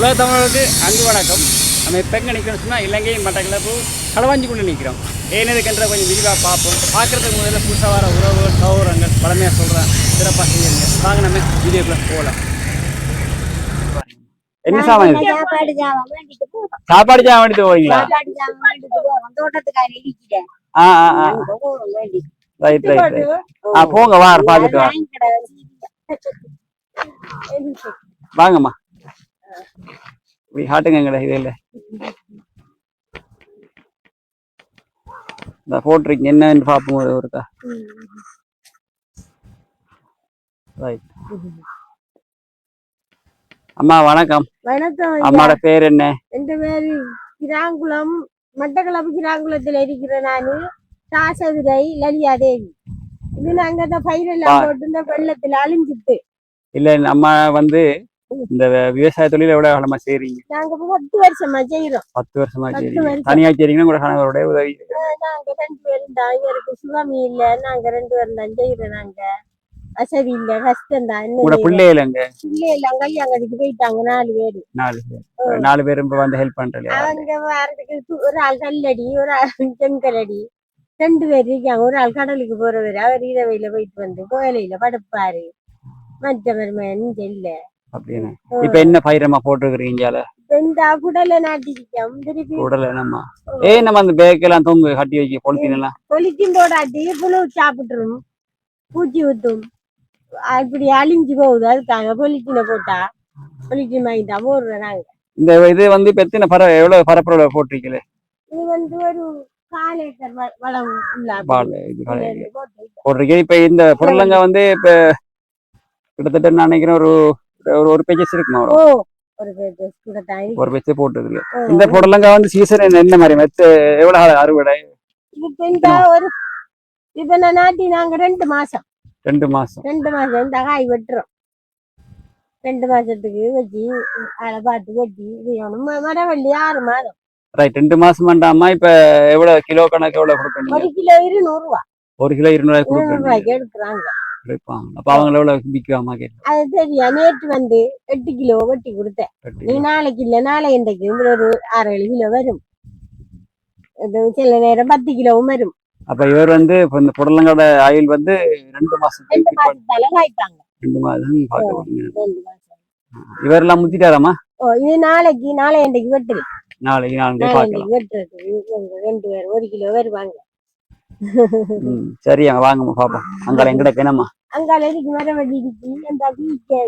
உலக தமிழர்களுக்கு அன்பு வணக்கம். நம்ம இப்போ எங்கே நிற்கிறோம் சொன்னால் இலங்கை மட்டக்களப்பு களவாஞ்சிக்குள்ளே நிற்கிறோம் ஏன் இதுக்கென்ற கொஞ்சம் விரிவாக பார்ப்போம். பார்க்குறதுக்கு முதல்ல புதுசாக வர உறவுகள் சௌரங்கள் பழமையாக சொல்கிறேன் சிறப்பாக செய்யுங்க. வாங்க நம்ம வீடியோக்குள்ளே போகலாம் என்ன சாமான் இது? சாப்பாடு. சாப்பாடு எடுத்து. ஆ ஆ வேண்டிட்டு. ரைட் ரைட் ஆ போங்க வா. பார்த்துட்டு வாங்கி. வாங்கம்மா. இப்படி காட்டுங்க எங்கட இது இல்லை. இந்த போட்டிருக்கீங்க என்னன்னு பார்ப்போம் ஒரு ஒருக்கா ரைட் அம்மா வணக்கம். வணக்கம் ஐயா. அம்மாவோட பேர் என்ன? எந்த பேரு? கிராங்குளம் மட்டக்களப்பு கிராங்குளத்துல இருக்கிற நானு. சாசதுரை லலியா தேவி. இது நாங்க இந்த பயிரெல்லாம் போட்டு இந்த வெள்ளத்துல அழிஞ்சிட்டு. இல்ல அம்மா வந்து இந்த விவசாய தொழில எவ்வளவு காலமா செய்றீங்க? நாங்க பத்து வருஷமா செய்யறோம் பத்து வருஷமா செய்றீங்க. தனியா செய்றீங்கன்னா கூட கணவருடைய உதவி. நாங்க ரெண்டு பேரும் தான். இவருக்கு சுகமி இல்ல. நாங்க ரெண்டு பேரும் தான் செய்யறோம் நாங்க. வசதி இல்ல கஷ்டம் தான். கூட பிள்ளைகளுங்க எல்லாம் கல்யாணத்துக்கு போயிட்டாங்க. நாலு பேரு. நாலு பேர். நாலு பேரும் இப்ப வந்து ஹெல்ப் பண்றீங்க அவங்க வாரத்துக்கு ஒரு ஆள் கல்லடி ஒரு ஆள் செங்கலடி ரெண்டு பேர் இருக்காங்க. ஒரு ஆள் கடலுக்கு போறவர். அவர் இரவையில போயிட்டு வந்து கோயிலையில படுப்பாரு. மற்ற மருமகன் இல்ல. அப்படின்னு. இப்ப என்ன பயிரமா போட்டுருக்கீங்க குடலை நாட்டிருக்கோம் உடல என்னம்மா ஏ நம்ம அந்த பேக் எல்லாம் தொங்கு கட்டி வைக்க பொழுத்தின் எல்லாம். பொலிக்கும் போடாட்டி புழு சாப்பிட்டுரும். பூச்சி ஊத்தும். அப்படி அழிஞ்சு போகுது அதுக்காக பொலிக்கின போட்டா. பொலிக்கின் வாங்கி தான் போடுறோம் நாங்க. இந்த இது வந்து இப்ப எத்தனை பர எவ்வளவு பரப்பளவு போட்டிருக்கீங்களே இது வந்து ஒரு போட்டிருக்கீங்க. இப்ப இந்த புடலங்க வந்து இப்ப கிட்டத்தட்ட நான் நினைக்கிறேன் ஒரு ஒரு ஒரு பேஜஸ் இருக்குமா ஓ ஒரு பேர் கூட இருக்கு. ஒரு பேஜ் போட்டுருக்கு. இந்த புடலங்க வந்து சீசன் என்ன மாதிரி? மெத்து எவ்வளவு அறுவடை? இப்ப இந்த ஒரு இப்ப நான் நாட்டி நாங்க ரெண்டு மாசம். ரெண்டு மாசம். ரெண்டு மாசம் இந்த காய் வெட்டுறோம். ரெண்டு மாசத்துக்கு வச்சு அதை பார்த்து வெட்டி ம- மரவள்ளி ஆறு மாதம். ரைட் ரெண்டு மாசம் வேண்டாமா இப்ப எவ்வளவு கிலோ கணக்கு எவ்வளவு கொடுக்கணும்? ஒரு கிலோ இருநூறு ரூபா ஒரு கிலோ இருநூறு ரூபாய்க்கு எடுக்கிறாங்க. அப்ப அவங்க எவ்வளவு விற்காம கேட்டு அது சரியா நேற்று வந்து எட்டு கிலோ வெட்டி கொடுத்தேன். நீ நாளைக்கு இல்ல நாளை இன்றைக்கு ஒரு ஆறு ஏழு கிலோ வரும். சில நேரம் பத்து கிலோவும் வரும். அப்ப இவர் வந்து இப்ப இந்த புடலங்கோட ஆயில் வந்து ரெண்டு ரெண்டு மாசத்துக்கு மாசத்தால காய்ப்பாங்க ரெண்டு மாதம் பார்க்க ரெண்டு மாசம். இவரெல்லாம் முத்திட்டாராமா ஓ இது நாளைக்கு நாளை இன்றைக்கு வெட்டுது. நாளைக்கு நாளைக்கு வெட்டுறது. ரெண்டு பேர் ஒரு கிலோ வருவாங்க. ம், சரி அங்க வாங்கம்மா பாப்போம் அங்க எங்கட கிணமா அங்கால இருக்கு மரவள்ளி இருக்கு அந்த வீட்டை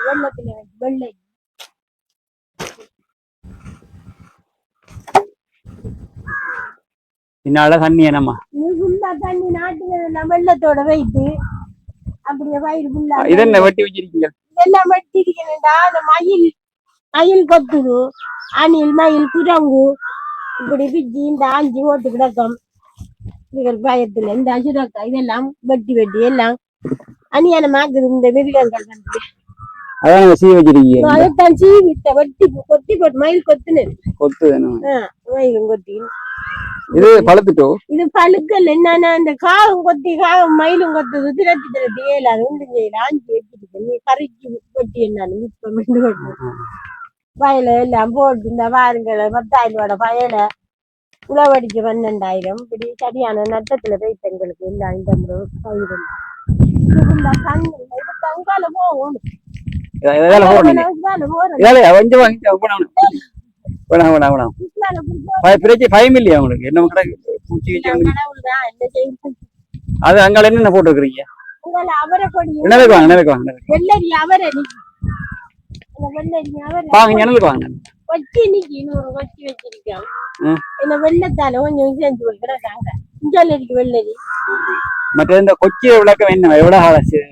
வெள்ளத்துல வெள்ளை பின்னால தண்ணி என்னம்மா நீ ஃபுல்லா தண்ணி நாட்டுல வெள்ளத்தோட வைத்து அப்படியே வயிறு ஃபுல்லா இது என்ன வெட்டி வச்சிருக்கீங்க இதெல்லாம் வெட்டிருக்கேன்டா அந்த மயில் மயில் கொத்துது அணில் மயில் குரங்கு இப்படி பிச்சு இந்த ஆஞ்சி ஓட்டு கிடக்கும் இதுகள் பயத்துல இந்த அசுரக்கா இதெல்லாம் வெட்டி வெட்டி எல்லாம் அணியானமாக்குது இந்த மிருகங்கள் வந்து அதான் சீ வச்சிருக்கீங்க. அதைத்தான் சீவித்த வெட்டி கொத்தி போட்டு மயில் கொத்துனது கொத்து மயிலும் கொத்தி இது பழுத்துட்டோ? இது பழுக்கல் என்னன்னா இந்த காகம் கொத்தி காகம் மயிலும் கொத்துது திரட்டி திரட்டி ஏலாது ஒன்று செய்யல ஆஞ்சி வச்சிருக்கு நீ கறிக்கு கொட்டி என்னாலும் இப்ப மிண்டு கொட்டு வயல எல்லாம் போட்டு இந்த பாருங்கள் பத்தாயிரம் ரூபாட வயலை உழவடிச்சு பன்னெண்டாயிரம். இப்படி சரியான நட்டத்துல எங்களுக்கு எல்லாம் இந்த முறை பயிரும். தங்கால போகும். போய் என்ன என்ன அது அங்கால உங்களை அவரை கொடி. நிலவுக்கு வாங்க நிலவுக்கு வாங்க வாங்க? நிழலுக்கு வாங்க கொச்சி நிக்கி நூறு கொச்சி வச்சிருக்கோம் வெள்ளத்தால கொஞ்சம் செஞ்சு போய் கிடக்காங்க இஞ்சலரிக்கு வெள்ளரி மற்ற இந்த கொச்சிய விளக்கம் என்ன எவ்வளவு கால சி-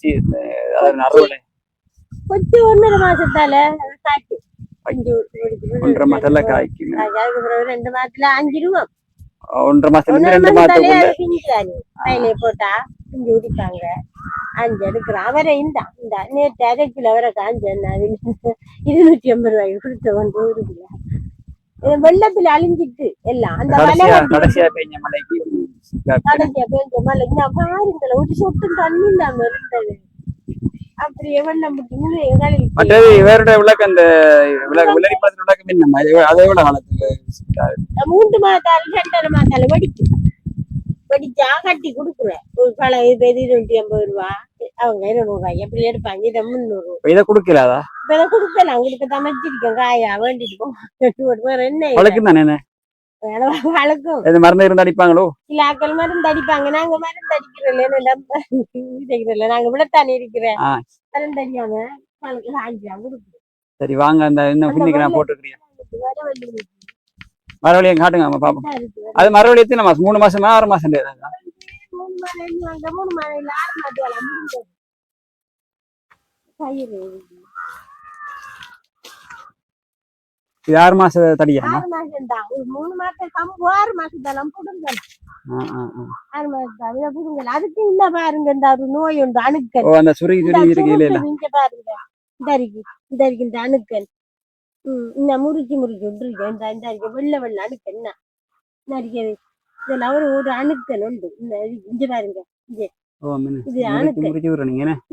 சி- அதாவது அறுவடை கொச்சி ஒன்னரை மாசத்தால காய்க்கு அஞ்சு ஒரு- ஒன்றரை மாசத்துல ரெண்டு மாசத்துக்குள்ள வயலே போட்டா பிஞ்சு குடிப்பாங்க அஞ்சு எடுக்கிறோம் அவரை இந்த இந்த நேற்று அரை கிலோ அவரை காஞ்சு இருநூற்றி ஐம்பது ரூபாய்க்கு கொடுத்த ஒன்று ஒரு கிலோ வெள்ளத்துல அழிஞ்சிட்டு எல்லாம். அந்த கடைசியா பெய்ஞ்ச மழைக்கு கடைசியா பேஞ்ச மழை இந்த பாருங்கள ஒரு சொட்டு தண்ணி இல்லாம இருந்தது. அப்படியே வெள்ளம் மற்றது இவருடைய விளக்கு அந்த விளக்கு வெள்ளரி பழத்தின் விளக்கு என்ன அதை விட காலத்துல மூன்று மாதாலும் ரெண்டரை மாதாலும் வெடிக்கும் வெடிச்சா கட்டி கொடுக்குறேன் ஒரு பழம் இது இது நூற்றி ஐம்பது ரூபா. அவங்க இருநூறு ரூபாய் எப்படி எடுப்பாங்க. இதை முந்நூறு இதை கொடுக்கலாதா? இப்ப இதை கொடுக்கலாம் உங்களுக்கு சமைச்சிருக்கேன் காயா வேண்டிட்டு போங்க வேற என்ன வழக்கு தானே வழக்கும் எது மருந்து இருந்து அடிப்பாங்களோ இல்ல ஆக்கள் மருந்து அடிப்பாங்க நாங்க மருந்து அடிக்கிறோம் நாங்க விடத்தானே இருக்கிறேன். மருந்து அடிக்காம காய்ச்சா கொடுக்குறோம் சரி வாங்க அந்த இன்னும் அந்த பின்னிக்கு நான் வெள்ளை- போட்டுக்கிறேன் வர வண்டி இருக்கு. மரவழியை காட்டுங்க நம்ம பாப்போம் இதா இருக்கு. அது மரவழி எத்தனை மாசம் மூணு மாசமா ஆறு மாசம் மூணு மலை இருந்து வாங்க, மூணு மலையில ஆறு மாதம் இது ஆறு மாச தடியா? ஆறு மாசம் தான் ஒரு மூணு மாசம் கம்பு ஆறு மாசத்தெல்லாம் புடுங்க ஆறு மாசம் தான் இதை புடுங்கல. அதுக்கு இந்த பாருங்க இந்த ஒரு நோய் உண்டு. அணுக்கள் ஓ அந்த சுருகி சுருகி இருக்கு இல்ல இல்ல. இங்க பாருங்க இந்த இருக்கு. இந்த இருக்கு இந்த அணுக்கள் ம் இந்த முறிச்சு முறிச்சு இந்த இந்த இருக்கு. வெள்ளை வெள்ளை அணுக்கள் என்ன? இந்த இருக்குது இதுல ஒரு ஒரு அணுக்கள் உண்டு. இந்த. இங்க பாருங்க. இது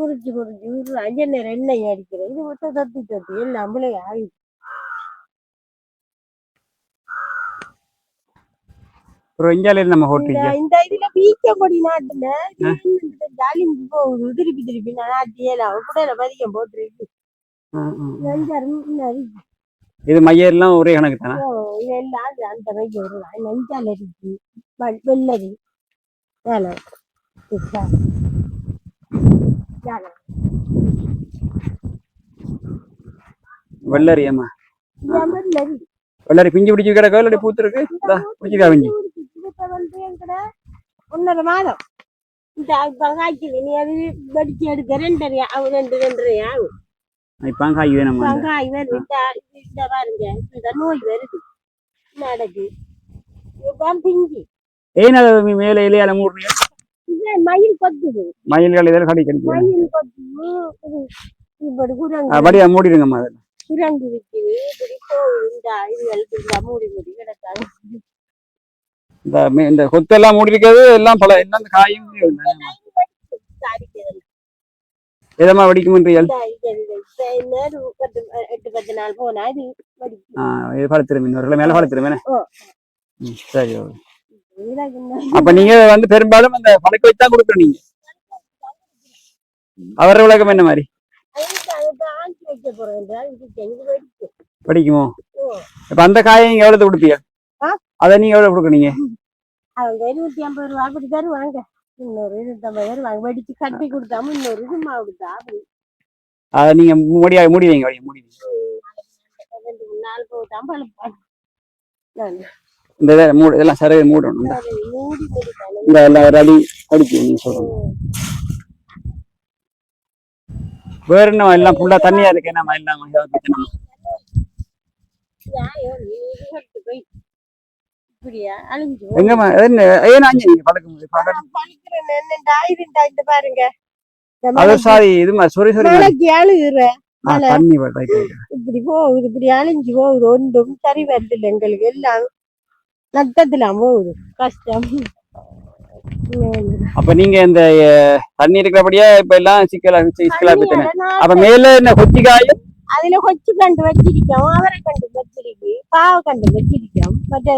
முறிச்சு முறிச்சு முறிச்சு அஞ்சு நேரம் எண்ணெய் அடிக்கிறேன். இது மட்டும் தத்தி தத்தி எல்லாம் நம்மளே ஆகி அப்புறம் இந்தியால நம்ம இந்த ஹோட்டல் இந்த இதுல பீச்சம்பொடி நாட்டுல ஜாலிஞ்சு போகுது திருப்பி திருப்பி நாட்டி எல்லாம் கூட பதியம் போட்டுருக்கு இது மையெல்லாம் ஒரே கணக்கு தானே அது அந்த மாதிரி ஒரு நஞ்சால் வ- வெள்ளரி. வேலை. வெள்ளரி ஏமா வெள்ளரி. பிஞ்சு பிடிச்சி கிடக்கோ இல்லாட்டி பூத்து இருக்கு பிஞ்சு. ஒன்னரை மாதம். இந்த இப்ப காய்ச்சல் நீ அது வெடிச்சு எடுக்க ரெண்டரை ஆகும் ரெண்டு ரெண்டரை ஆகும் இப்போ காய் வேணும் வெங்காய் வருது. இந்த இந்த பாருங்க. இந்த நோய் வருது. நடக்கு பிஞ்சு. ஏன் அதை மேலே இலையால மூடுறீங்க மயில் கொத்துது. மயில்கள் இதெல்லாம் கடி கடிக்கும் மயில் கொத்து இது இப்படி குரங்கு அப்படியே மூடிடுங்கம்மா. அதை குரங்கு விற்குது இப்படி போகுது இந்த இதுகளுக்கு இந்த மூடி மூடி கிடக்காது. இந்த இந்த கொத்தெல்லாம் மூடி இருக்கிறது எல்லாம் பல எல்லாம் காயும் எதமா வெடிக்குமன்றீர்கள் இது பழுத்துரும் இன்னொரு மேல பழுத்துரும் சரி ஓகே. அப்ப நீங்க வந்து பெரும்பாலும் அந்த பழக்க வச்சு தான் கொடுக்குறோம். நீங்க அவர் விளக்கம் என்ன மாதிரி? படிக்குமோ. இப்ப அந்த காயை நீங்க எவ்வளவு கொடுப்பீங்க? அதை நீங்க எவ்வளவு கொடுக்குறீங்க? அவங்க இருநூத்தி ஐம்பது ரூபா அப்படி தருவாங்க. இன்னொரு இருநூத்தம்பது தருவாங்க வெடிச்சு கட்டி கொடுத்தாம இன்னொரு சும்மா கொடுத்தா அப்படி. அதை நீங்க மூடி மூடி வைங்க வழியை மூடி வைங்க. ரெண்டு மூணு நாள் போட்டாம பழுப்பாங்க நான் இந்த இதை மூடு இதெல்லாம் சரியாக மூடணும். மூடி இந்த எல்லாம் ஒரு அடி அடிச்சு நீங்க வேற என்ன எல்லாம் ஃபுல்லா தண்ணியா இருக்கு என்ன எல்லாம் எங்கம்மா அது என்ன ஏன் ஆஞ்சு நீங்க பழக்கம் பழக்கம் பழிக்கிறேன் என்னண்டா இதுண்டா இந்த பாருங்க. அது சாரி இது மா- சொரி சொரி தண்ணி. இப்படி போகுது இப்படி அழிஞ்சு போகுது ஒன்றும் சரி வருது இல்லை எங்களுக்கு எல்லாம். போகுது கஷ்டம். அப்ப நீங்க இந்த தண்ணி இருக்கிறபடியே இப்ப எல்லாம் சிக்கலா சிக்கலா அப்ப மேல என்ன கொச்சி காயும்? அதுல கொச்சு கண்டு வச்சிருக்கோம் அவரை கண்டு வச்சிருக்கு பாவ கண்டு வச்சிருக்கோம் மற்ற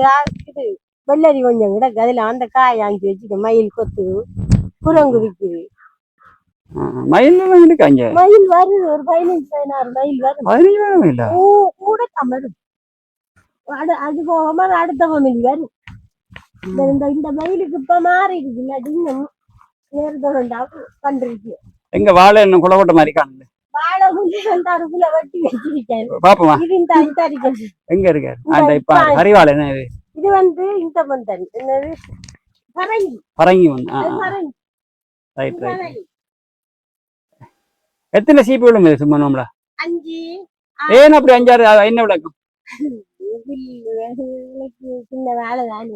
இது வெள்ளரி கொஞ்சம் கிடக்கு அதுல அந்த காய் ஆஞ்சி வச்சுக்க மயில் கொத்து குரங்கு விக்குது ஆ, மயில் எல்லாம் இருக்கு அங்க மயில் வருது ஒரு பதினஞ்சு பதினாறு மயில் வருது கூட வரும் அடு- அது போகாம அடுத்த மயில் வரும் இந்த- இந்த மயிலுக்கு இப்ப மாறி இருக்கு இல்லாட்டி இன்னும் நேர்தோண்டா கண்டிருக்கு எங்க வாழை என்ன குளவட்ட மாதிரி காணுது பாப்போமா. எங்க இருக்காரு அந்த இப்ப என்ன இது இது வந்து இந்த பந்தன் என்னது? பரங்கி. பரங்கி வந்து ரைட் ரைட். எத்தனை சீப்பு சும்மா நம்மள? அஞ்சு ஏன் அப்படி அஞ்சாறு? என்ன விளக்கம்? விளக்கு சின்ன வேலை தான்.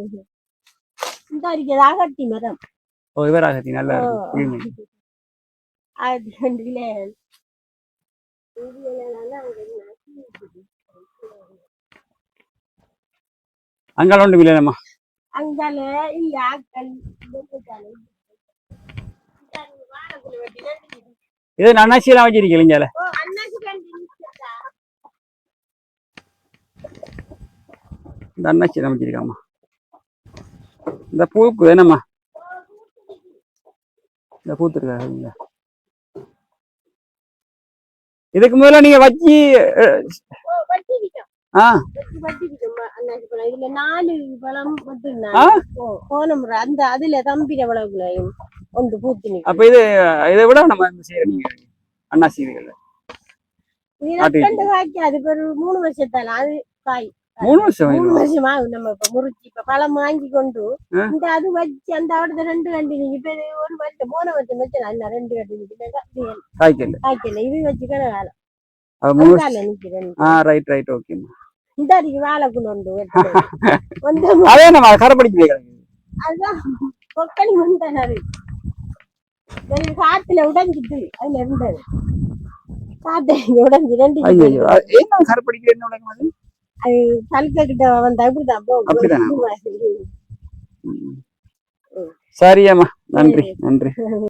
இந்த அடிக்கிறது அகட்டி மரம். ஓ இவராகத்தி நல்லா ஓ. இருக்கு. அங்கால வெள்ளைக்கால. இந்த வாழைக்குள்ள வெட்டி நட்டுக்கிட்டு. இது நன்னாச்சியெல்லாம் வச்சிருக்கீங்க அண்ணாச்சி நிக்கிறதா? இந்த அன்னாச்சியெல்லாம் வச்சிருக்காம்மா இந்த பூக்கு என்னம்மா இந்த பூத்துருக்கா இதுக்கு முதல்ல நீங்க வச்சு அப்ப இது இதை விட நம்ம இந்த செய்யற நீங்க அன்னாசி இதுகள் இது ஆட்டு ரெண்டு காய்க்கு அது ஒரு மூணு வருஷத்தால அது காய். மூணு வருஷம் மூணு. வருஷமா நம்ம இப்ப முறிச்சு இப்ப பழம் வாங்கி கொண்டு. இந்த அது வச்சு அந்த அவடத்த ரெண்டு கண்டி நீங்க இப்ப ஒரு வருஷம் போன வருஷம் வச்சு நான் ரெண்டு கண்டி நிக்கிறேன் காய்க்கல காய்க்கல இது வச்சுக்கிற வேலை. ரைட் ரைட் ஓகேம்மா இந்த அடிக்கு வாழைக்குள்ள உண்டு வெட்டுறது. வந்து அதே நம்ம கரப்படிச்சு கிடக்குது அதுதான். கொக்கணி முந்தனாரு காத்துல உடைஞ்சிட்டு அதுல இருந்தது. காத்துல உடைஞ்சு ரெண்டு என்ன கரப்படிக்கிற என்ன உலகம் அது சலுக்க கிட்ட வந்தா அப்படிதானா? சரியாம்மா. நன்றி நன்றி.